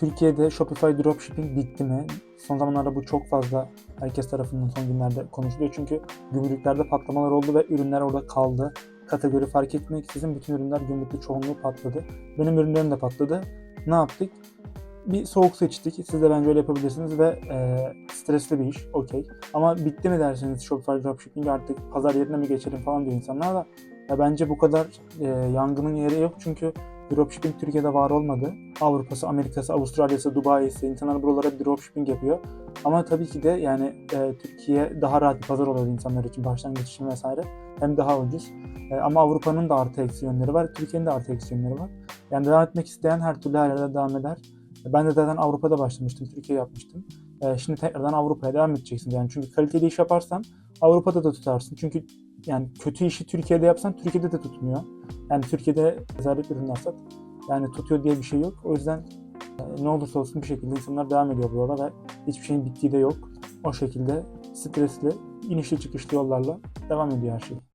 Türkiye'de Shopify Dropshipping bitti mi? Son zamanlarda bu çok fazla herkes tarafından son günlerde konuşuluyor. Çünkü gümrüklerde patlamalar oldu ve ürünler orada kaldı. Kategori fark etmeksizin bütün ürünler gümrükte çoğunluğu patladı. Benim ürünlerim de patladı. Ne yaptık? Bir soğuk seçtik. Siz de bence öyle yapabilirsiniz ve e, stresli bir iş. Okey. Ama bitti mi derseniz Shopify Dropshipping artık pazar yerine mi geçelim falan diyor insanlar da ya bence bu kadar e, yangının yeri yok çünkü dropshipping Türkiye'de var olmadı. Avrupa'sı, Amerika'sı, Avustralya'sı, Dubai'si insanlar buralara dropshipping yapıyor. Ama tabii ki de yani e, Türkiye daha rahat bir pazar oluyor insanlar için başlangıç için vesaire. Hem daha ucuz. E, ama Avrupa'nın da artı eksi yönleri var. Türkiye'nin de artı eksi yönleri var. Yani devam etmek isteyen her türlü her yerde devam eder. Ben de zaten Avrupa'da başlamıştım. Türkiye yapmıştım. E, şimdi tekrardan Avrupa'ya devam edeceksin. Yani çünkü kaliteli iş yaparsan Avrupa'da da tutarsın. Çünkü yani kötü işi Türkiye'de yapsan Türkiye'de de tutmuyor. Yani Türkiye'de rezalet ürünler sat. Yani tutuyor diye bir şey yok. O yüzden e, ne olursa olsun bir şekilde insanlar devam ediyor bu yola ve hiçbir şeyin bittiği de yok. O şekilde stresli, inişli çıkışlı yollarla devam ediyor her şey.